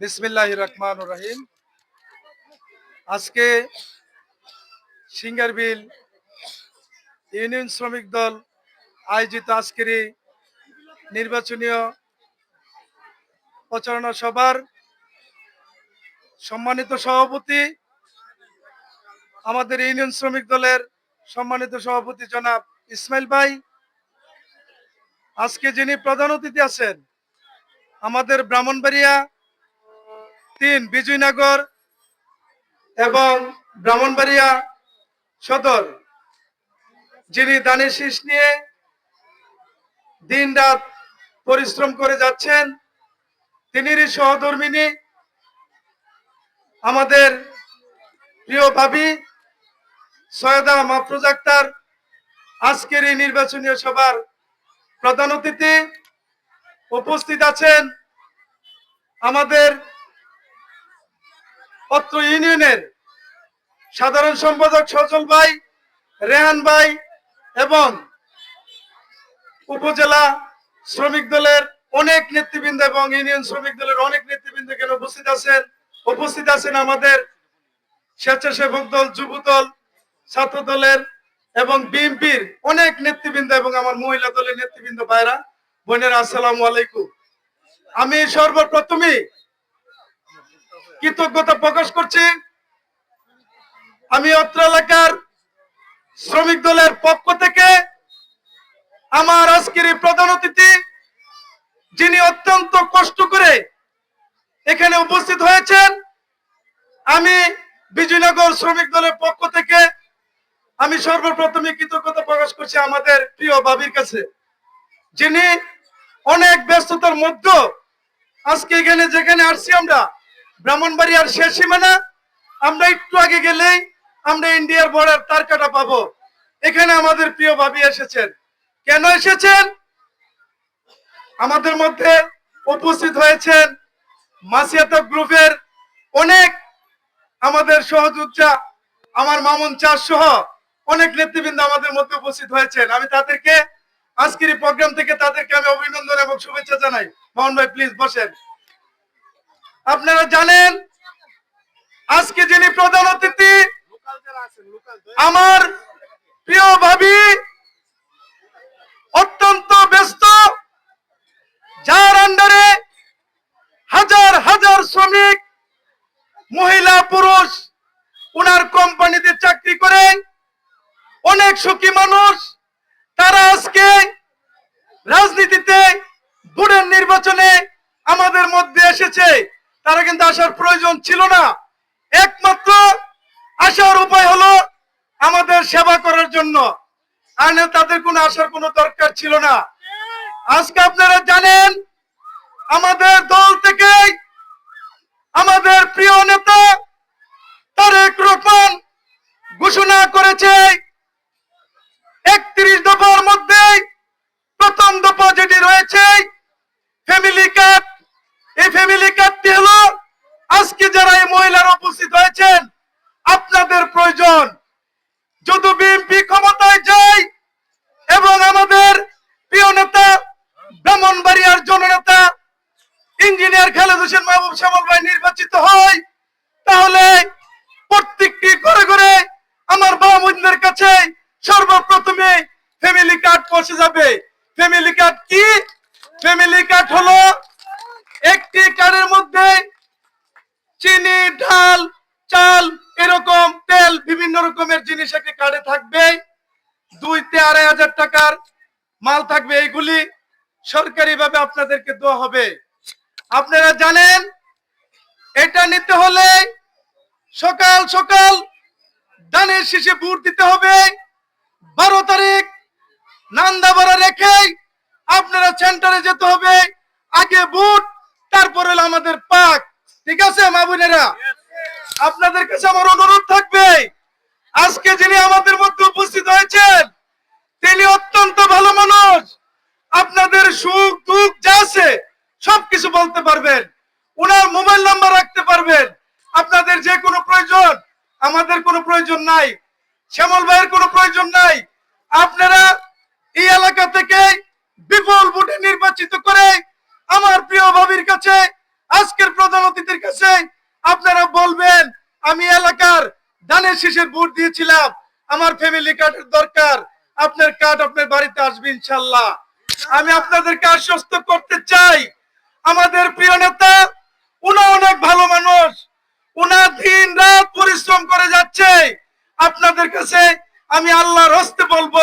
বিসমিল্লাহ রহমান রহিম। আজকে সিঙ্গারবিল ইউনিয়ন শ্রমিক দল আয়োজিত আজকের নির্বাচনীয় প্রচারণা সভার সম্মানিত সভাপতি, আমাদের ইউনিয়ন শ্রমিক দলের সম্মানিত সভাপতি জনাব ইসমাইল ভাই। আজকে যিনি প্রধান অতিথি আছেন, আমাদের ব্রাহ্মণবাড়িয়া তিন বিজয়নগর এবং ব্রাহ্মণবাড়িয়া সদর। যিনি দানের শীষ নিয়ে দিন রাত পরিশ্রম করে যাচ্ছেন, তিনিরই সহধর্মিনী, আমাদের প্রিয় ভাবি সৈয়দা মাফরুজ আক্তার। আজকের এই নির্বাচনীয় সভার প্রধান অতিথি উপস্থিত আছেন আমাদের অত্র ইউনিয়নের সাধারণ সম্পাদক সজল ভাই, রেহান ভাই এবং উপজেলা শ্রমিক দলের অনেক নেতৃবৃন্দ এবং ইউনিয়ন শ্রমিক দলের অনেক নেতৃবৃন্দ এখানে উপস্থিত আছেন। উপস্থিত আছেন আমাদের স্বেচ্ছাসেবক দল, যুব দল, ছাত্র দলের এবং বিএনপির অনেক নেতৃবৃন্দ এবং আমার মহিলা দলের নেতৃবৃন্দ ভাইরা, বোনেরা, আসসালামু আলাইকুম। আমি সর্বপ্রথমে কৃতজ্ঞতা প্রকাশ করছি। আমি অত্র এলাকার শ্রমিক দলের পক্ষ থেকে আমার আজকের এই প্রধান অতিথি, যিনি অত্যন্ত কষ্ট করে এখানে উপস্থিত হয়েছেন, আমি বিজয়নগর শ্রমিক দলের পক্ষ থেকে আমি সর্বপ্রথমে কৃতজ্ঞতা প্রকাশ করছি আমাদের প্রিয় বাবির কাছে, যিনি অনেক ব্যস্ততার মধ্যে আজকে এখানে যেখানে আসছি আমরা ব্রাহ্মণবাড়িয়ার শেষ সীমানা, আমরা একটু আগে গেলেই আমরা ইন্ডিয়ার বর্ডার তার কাটা পাবো। এখানে আমাদের প্রিয় ভাবি এসেছেন। কেন এসেছেন? আমাদের মধ্যে উপস্থিত হয়েছেন মাসিয়াত গ্রুপের অনেক আমাদের সহযোদ্ধা, আমার মামুন চাষ সহ অনেক নেতৃবৃন্দ আমাদের মধ্যে উপস্থিত হয়েছেন। আমি তাদেরকে আজকের এই প্রোগ্রাম থেকে তাদেরকে আমি অভিনন্দন এবং শুভেচ্ছা জানাই। মোহন ভাই প্লিজ বসেন। আপনারা জানেন, আজকে যিনি প্রধান অতিথি, আমার প্রিয় ভাবি অত্যন্ত ব্যস্ত, যার আন্ডারে হাজার হাজার শ্রমিক, মহিলা, পুরুষ ওনার কোম্পানিতে চাকরি করে, অনেক সুখী মানুষ, তারা আজকে রাজনীতিতে বুড়ের নির্বাচনে আমাদের মধ্যে এসেছে। তারা কিন্তু আসার প্রয়োজন ছিল না। একমাত্র আসার উপায় হলো আমাদের সেবা করার জন্য। আর না, তাদের কোনো আসার কোনো দরকার ছিল না। আজকে আপনারা জানেন আমাদের দল থেকে আমাদের প্রিয় নেতা তারেক রহমান ঘোষণা করেছে একত্রিশ দফার মধ্যে প্রথম দফা যেটি রয়েছে ফ্যামিলি কার্ড এই ফ্যামিলি কার্ডটি হলো আজকে যারা এই মহিলারা উপস্থিত হয়েছেন আপনাদের প্রয়োজন যদি বিএনপি ক্ষমতায় যায় এবং আমাদের প্রিয় নেতা ব্রাহ্মণবাড়িয়ার জননেতা ইঞ্জিনিয়ার খালেদ হোসেন মাহবুব শ্যামল ভাই নির্বাচিত হয় তাহলে প্রত্যেকটি ঘরে ঘরে আমার বাবা বোনদের কাছে সর্বপ্রথমে ফ্যামিলি কার্ড পৌঁছে যাবে ফ্যামিলি কার্ড কি ফ্যামিলি কার্ড হলো একটি কার্ডের মধ্যে চিনি ডাল চাল এরকম তেল বিভিন্ন রকমের জিনিস একটি কার্ডে থাকবে দুই তে আড়াই হাজার টাকার মাল থাকবে এইগুলি সরকারি ভাবে আপনাদেরকে দেওয়া হবে। আপনারা জানেন, এটা নিতে হলে সকাল সকাল দানের শেষে ভোট দিতে হবে। বারো তারিখ নান্দা নান্দাবাড়া রেখে আপনারা সেন্টারে যেতে হবে। আগে ভোট, তারপরে আমাদের পাক। ঠিক আছে, মা বোনেরা? আপনাদের কাছে আমার অনুরোধ থাকবে, আজকে যিনি আমাদের মধ্যে উপস্থিত হয়েছেন তিনি অত্যন্ত ভালো মানুষ। আপনাদের সুখ, দুঃখ যা আছে, সবকিছু বলতে পারবেন। ওনার মোবাইল নাম্বার রাখতে পারবেন। আপনাদের যে কোনো প্রয়োজন, আমাদের কোনো প্রয়োজন নাই। শ্যামল ভাইয়ের কোনো প্রয়োজন নাই। আপনারা এই এলাকা থেকে বিপুল ভোটে নির্বাচিত করে আমার প্রিয় ভাবির কাছে, আজকের প্রধান অতিথির কাছে আপনারা বলবেন, আমি এলাকার দানের শীষের ভোট দিয়েছিলাম। আমার ফ্যামিলি কার্ডের দরকার। আপনার কার্ড আপনার বাড়িতে আসবে ইনশাল্লাহ আমি আপনাদেরকে আশ্বস্ত করতে চাই, আমাদের প্রিয় নেতা, উনি অনেক ভালো মানুষ উনার দিন রাত পরিশ্রম করে যাচ্ছে। আপনাদের কাছে আমি আল্লাহর হস্তে বলব,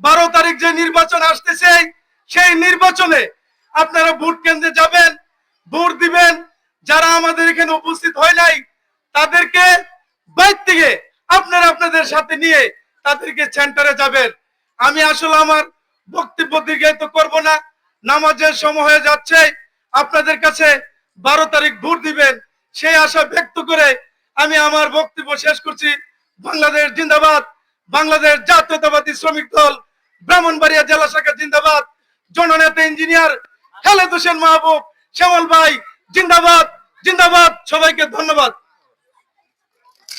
বারো তারিখ যে নির্বাচন আসতেছে, সেই নির্বাচনে আপনারা ভোট কেন্দ্রে যাবেন, ভোট দিবেন। যারা আমাদের এখানে উপস্থিত হয় নাই, তাদেরকে বাইর থেকে আপনারা আপনাদের সাথে নিয়ে তাদেরকে সেন্টারে যাবেন। আমি আসলে আমার বক্তব্য দীর্ঘায়িত করব না। নামাজের সময় হয়ে যাচ্ছে। আপনাদের কাছে বারো তারিখ ভোট দিবেন। সেই আশা ব্যক্ত করে আমি আমার বক্তব্য শেষ করছি। বাংলাদেশ জিন্দাবাদ। বাংলাদেশ জাতীয়তাবাদী শ্রমিক দল, ব্রাহ্মণবাড়িয়া জেলা শাখা জিন্দাবাদ। জননেতা ইঞ্জিনিয়ার খালেদ হোসেন মাহবুব, শ্যামল ভাই, জিন্দাবাদ জিন্দাবাদ। সবাইকে ধন্যবাদ।